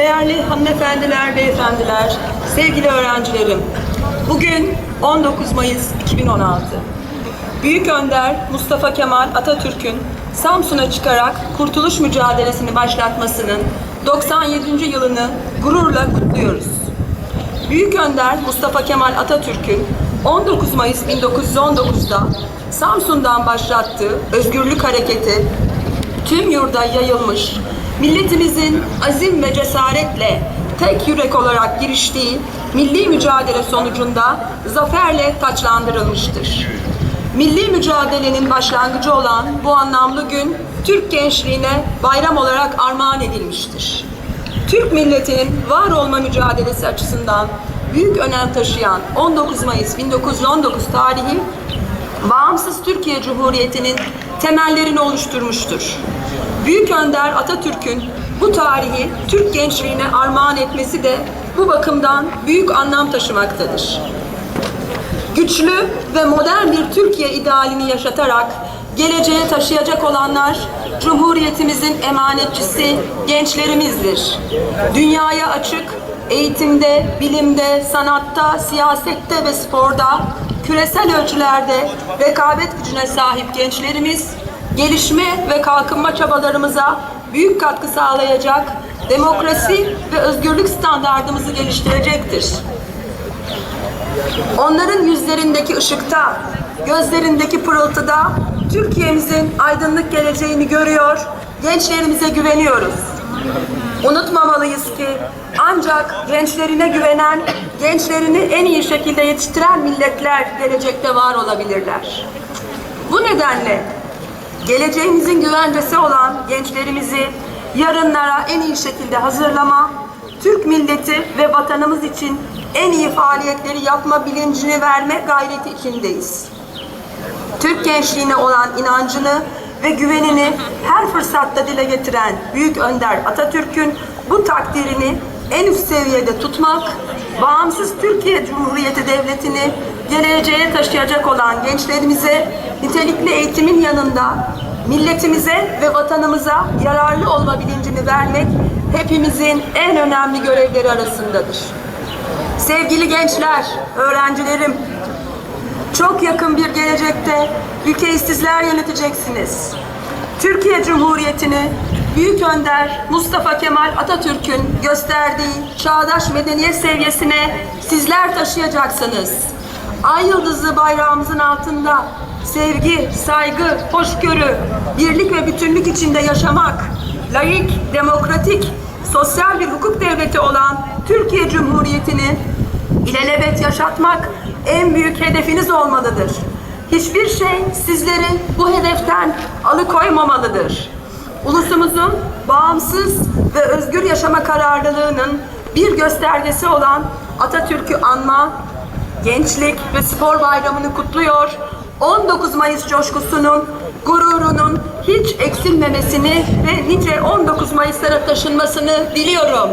Değerli hanımefendiler, beyefendiler, sevgili öğrencilerim. Bugün 19 Mayıs 2016. Büyük Önder Mustafa Kemal Atatürk'ün Samsun'a çıkarak kurtuluş mücadelesini başlatmasının 97. yılını gururla kutluyoruz. Büyük Önder Mustafa Kemal Atatürk'ün 19 Mayıs 1919'da Samsun'dan başlattığı özgürlük hareketi tüm yurda yayılmış, milletimizin azim ve cesaretle tek yürek olarak giriştiği milli mücadele sonucunda zaferle taçlandırılmıştır. Milli mücadelenin başlangıcı olan bu anlamlı gün Türk gençliğine bayram olarak armağan edilmiştir. Türk milletinin var olma mücadelesi açısından büyük önem taşıyan 19 Mayıs 1919 tarihi bağımsız Türkiye Cumhuriyeti'nin temellerini oluşturmuştur. Büyük Önder Atatürk'ün bu tarihi Türk gençliğine armağan etmesi de bu bakımdan büyük anlam taşımaktadır. Güçlü ve modern bir Türkiye idealini yaşatarak geleceğe taşıyacak olanlar Cumhuriyetimizin emanetçisi gençlerimizdir. Dünyaya açık, eğitimde, bilimde, sanatta, siyasette ve sporda küresel ölçülerde rekabet gücüne sahip gençlerimiz gelişme ve kalkınma çabalarımıza büyük katkı sağlayacak, demokrasi ve özgürlük standartımızı geliştirecektir. Onların yüzlerindeki ışıkta, gözlerindeki pırıltıda Türkiye'mizin aydınlık geleceğini görüyor, gençlerimize güveniyoruz. Unutmamalıyız ki ancak gençlerine güvenen, gençlerini en iyi şekilde yetiştiren milletler gelecekte var olabilirler. Bu nedenle geleceğimizin güvencesi olan gençlerimizi yarınlara en iyi şekilde hazırlama, Türk milleti ve vatanımız için en iyi faaliyetleri yapma bilincini verme gayreti içindeyiz. Türk gençliğine olan inancını ve güvenini her fırsatta dile getiren Büyük Önder Atatürk'ün bu takdirini en üst seviyede tutmak, bağımsız Türkiye Cumhuriyeti Devleti'ni geleceğe taşıyacak olan gençlerimize nitelikli eğitimin yanında milletimize ve vatanımıza yararlı olma bilincini vermek hepimizin en önemli görevleri arasındadır. Sevgili gençler, öğrencilerim, çok yakın bir gelecekte ülkeyi sizler yöneteceksiniz. Türkiye Cumhuriyeti'ni Büyük Önder Mustafa Kemal Atatürk'ün gösterdiği çağdaş medeniyet seviyesine sizler taşıyacaksınız. Ay yıldızlı bayrağımızın altında sevgi, saygı, hoşgörü, birlik ve bütünlük içinde yaşamak, layık, demokratik, sosyal bir hukuk devleti olan Türkiye Cumhuriyeti'ni yaşatmak en büyük hedefiniz olmalıdır. Hiçbir şey sizleri bu hedeften alıkoymamalıdır. Ulusumuzun bağımsız ve özgür yaşama kararlılığının bir göstergesi olan Atatürk'ü anma, gençlik ve spor bayramını kutluyor. 19 Mayıs coşkusunun, gururunun hiç eksilmemesini ve nice 19 Mayıs'lara taşınmasını diliyorum.